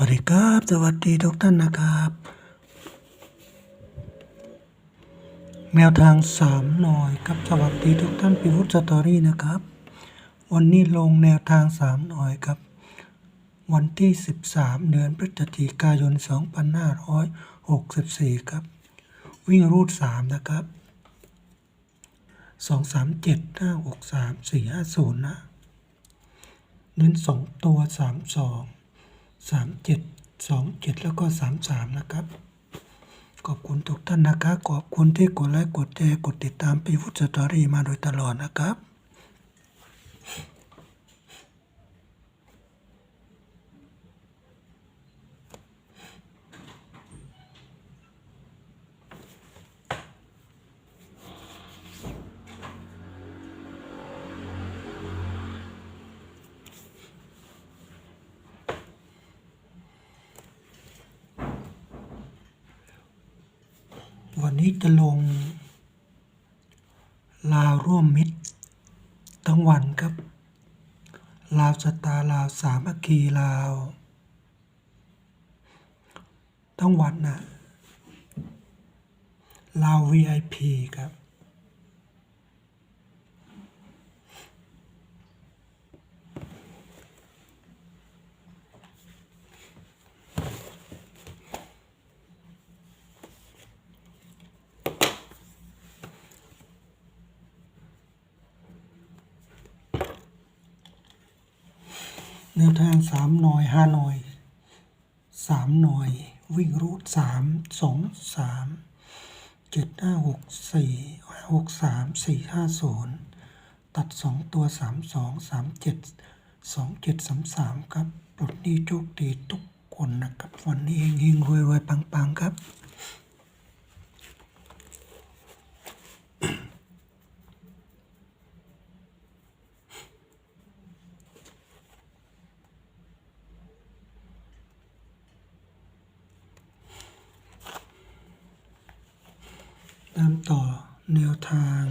วัสดีครับ สวัสดีทุกท่านนะครับ แนวทางสามหน่อยครับ สวัสดีทุกท่านพิวุฒสตอรี่นะครับ วันนี้ลงแนวทางสามหน่อยครับ วันที่ 13 เดือนพฤศจิกายน 2564 ครับ วิ่งรูด 3 นะครับ 2 3 7 5 6 3 4 5 0 นะ เน้นสองตัวสามสองสามเจ็ดสองเจ็ดแล้วก็สามสามนะครับ ขอบคุณทุกท่านนะครับ ขอบคุณที่กดไลค์ กดแชร์ กดติดตามปีฟุตสตอรี่มาโดยตลอดนะครับ วันนี้จะลง ลาวร่วมมิตร ทั้งวันครับ ลาวสตาร์ลาวสามัคคีลาว ทั้งวันนะลาว VIP ครับ แนวทางสามหน่อยห้าหน่อยสามหน่อย วิ่งรูดสามสองสามเจ็ดห้าหกสี่หกสามสี่ห้าศูนย์ตัดสองตัวสามสองสามเจ็ดสองเจ็ดสามสามครับปลดหนี้โชคดีทุกคนนะครับ วันนี้เฮงๆรวยรวยๆปังๆครับ ตามต่อ แนวทาง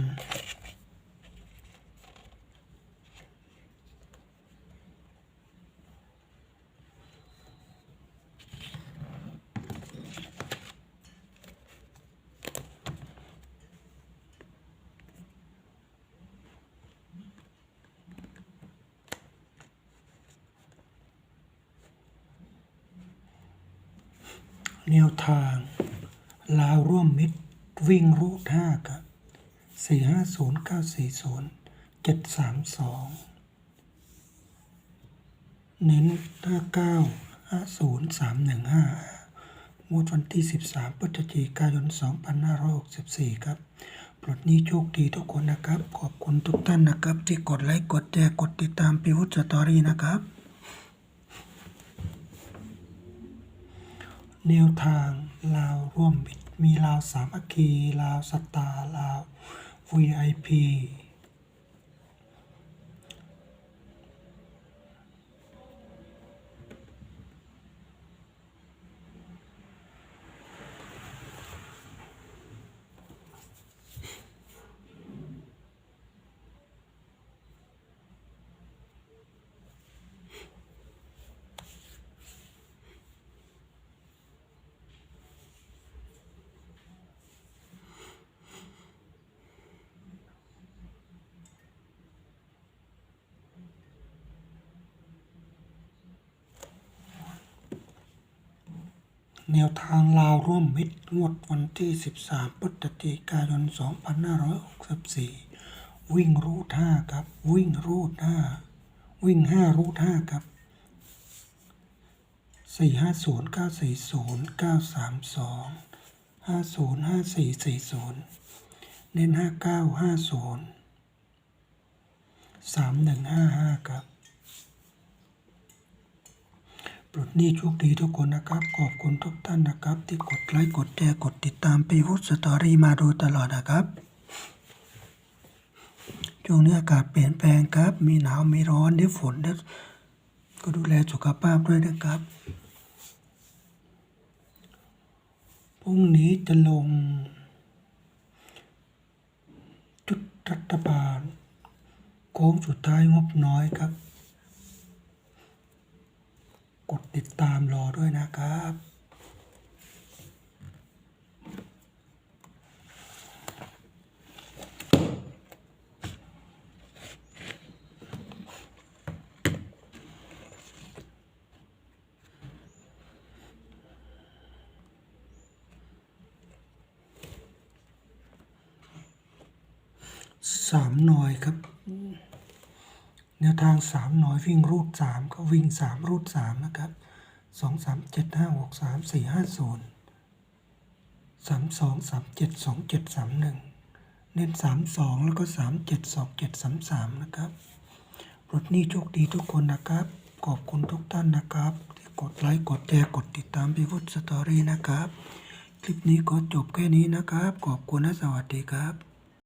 แนวทาง ลาวร่วมมิตรวิ่งรูดห้าครับ สี่ห้าศูนย์เก้าสี่ศูนย์เจ็ดสามสองเน้นห้าเก้าห้าศูนย์สามหนึ่งห้างวดวันที่สิบสามพฤศจิกายนสองพันห้าร้อยหกสิบสี่ครับปลดนี้โชคดีทุกคนนะครับ ขอบคุณทุกท่านนะครับ ที่กดไลค์กดแชร์กดติดตามพิวุฒสตอรี่นะครับ แนวทางลาวร่วมมิตรมีลาวสามัคคีลาวสตาร์ลาว VIP แนวทางลาวร่วมมิตรงวดวันที่ 13 พฤศจิกายน 2564 วิ่งรูด5ครับ วิ่งรูด5วิ่ง5รูด5ครับ 450 940 932 50 5440 เน้น 59 50 3155 ครับ ปลดหนี้โชคดีทุกคนนะครับ ขอบคุณทุกท่านนะครับ ที่กดไลค์กดแชร์กดติดตามไปวุฒสตอรี่มาโดยตลอดนะครับช่วงนี้อากาศเปลี่ยนแปลงครับ มีหนาวมีร้อนเดี๋ยวฝนเดี๋ยวก็ดูแลสุขภาพด้วยนะครับพรุ่งนี้จะลง จุดรัฐบาลโค้งสุดท้ายงบน้อยครับ ก ด ติดตามรอด้วยนะครับ สามหน่อยครับแนวทางสามหน่อยวิ่งรูดสามก็วิ่งสามรูดสามนะครับ สองสามเจ็ดห้าหกสามสี่ห้าศูนย์สามสองสามเจ็ดสองเจ็ดสามหนึ่งเน้นสามสองแล้วก็สามเจ็ดสองเจ็ดสามสามนะครับรถนี้โชคดีทุกคนนะครับ ขอบคุณทุกท่านนะครับ ที่กดไลค์กดแชร์กดติดตามพี่พุทธสตอรี่นะครับ คลิปนี้ก็จบแค่นี้นะครับ ขอบคุณและสวัสดีครับ